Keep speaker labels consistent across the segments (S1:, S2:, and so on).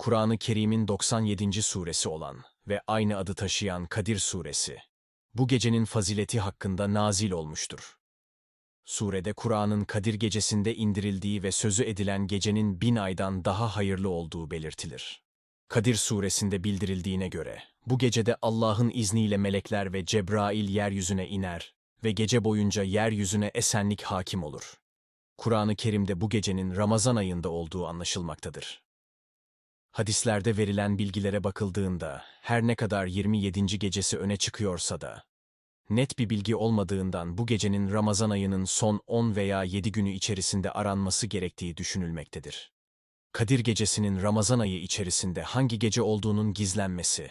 S1: Kur'an-ı Kerim'in 97. suresi olan ve aynı adı taşıyan Kadir suresi, bu gecenin fazileti hakkında nazil olmuştur. Surede Kur'an'ın Kadir gecesinde indirildiği ve sözü edilen gecenin bin aydan daha hayırlı olduğu belirtilir. Kadir suresinde bildirildiğine göre, bu gecede Allah'ın izniyle melekler ve Cebrail yeryüzüne iner ve gece boyunca yeryüzüne esenlik hakim olur. Kur'an-ı Kerim'de bu gecenin Ramazan ayında olduğu anlaşılmaktadır. Hadislerde verilen bilgilere bakıldığında, her ne kadar 27. gecesi öne çıkıyorsa da, net bir bilgi olmadığından bu gecenin Ramazan ayının son 10 veya 7 günü içerisinde aranması gerektiği düşünülmektedir. Kadir gecesinin Ramazan ayı içerisinde hangi gece olduğunun gizlenmesi,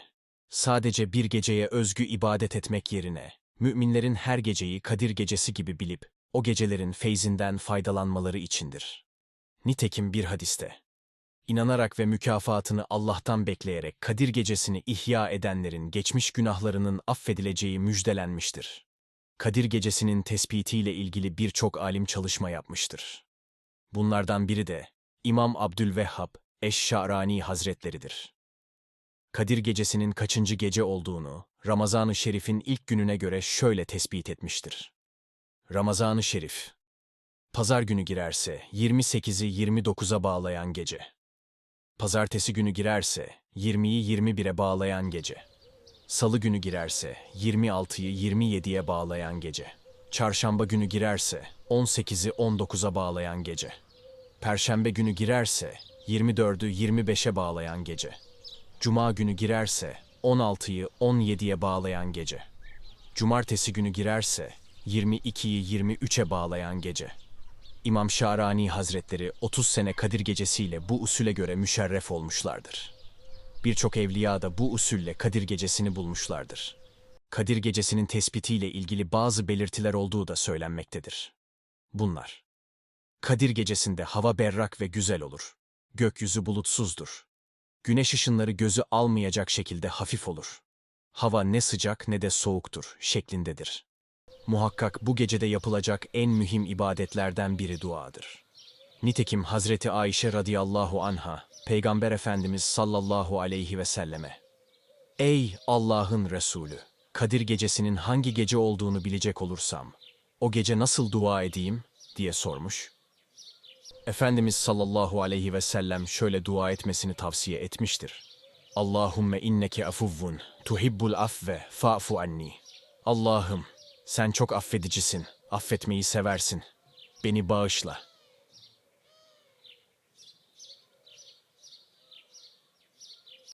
S1: sadece bir geceye özgü ibadet etmek yerine, müminlerin her geceyi Kadir gecesi gibi bilip, o gecelerin feyzinden faydalanmaları içindir. Nitekim bir hadiste, inanarak ve mükafatını Allah'tan bekleyerek Kadir gecesini ihya edenlerin geçmiş günahlarının affedileceği müjdelenmiştir. Kadir gecesinin tespitiyle ilgili birçok alim çalışma yapmıştır. Bunlardan biri de İmam Abdülvehhab Eş-Şa'rani Hazretleridir. Kadir gecesinin kaçıncı gece olduğunu Ramazan-ı Şerif'in ilk gününe göre şöyle tespit etmiştir. Ramazan-ı Şerif Pazar günü girerse 28'i 29'a bağlayan gece. Pazartesi günü girerse 20'yi 21'e bağlayan gece. Salı günü girerse 26'yı 27'ye bağlayan gece. Çarşamba günü girerse 18'i 19'a bağlayan gece. Perşembe günü girerse 24'ü 25'e bağlayan gece. Cuma günü girerse 16'yı 17'ye bağlayan gece. Cumartesi günü girerse 22'yi 23'e bağlayan gece. İmam Şarani Hazretleri 30 sene Kadir Gecesi'yle bu usule göre müşerref olmuşlardır. Birçok evliya da bu usulle Kadir Gecesi'ni bulmuşlardır. Kadir Gecesi'nin tespitiyle ilgili bazı belirtiler olduğu da söylenmektedir. Bunlar. Kadir Gecesi'nde hava berrak ve güzel olur. Gökyüzü bulutsuzdur. Güneş ışınları gözü almayacak şekilde hafif olur. Hava ne sıcak ne de soğuktur şeklindedir. Muhakkak bu gecede yapılacak en mühim ibadetlerden biri duadır. Nitekim Hazreti Ayşe radıyallahu anha, Peygamber Efendimiz sallallahu aleyhi ve selleme, Ey Allah'ın Resulü! Kadir gecesinin hangi gece olduğunu bilecek olursam, o gece nasıl dua edeyim diye sormuş. Efendimiz sallallahu aleyhi ve sellem şöyle dua etmesini tavsiye etmiştir. Allahümme inneke afuvvun, tuhibbul afve, fa'fu anni. Allah'ım, sen çok affedicisin, affetmeyi seversin. Beni bağışla.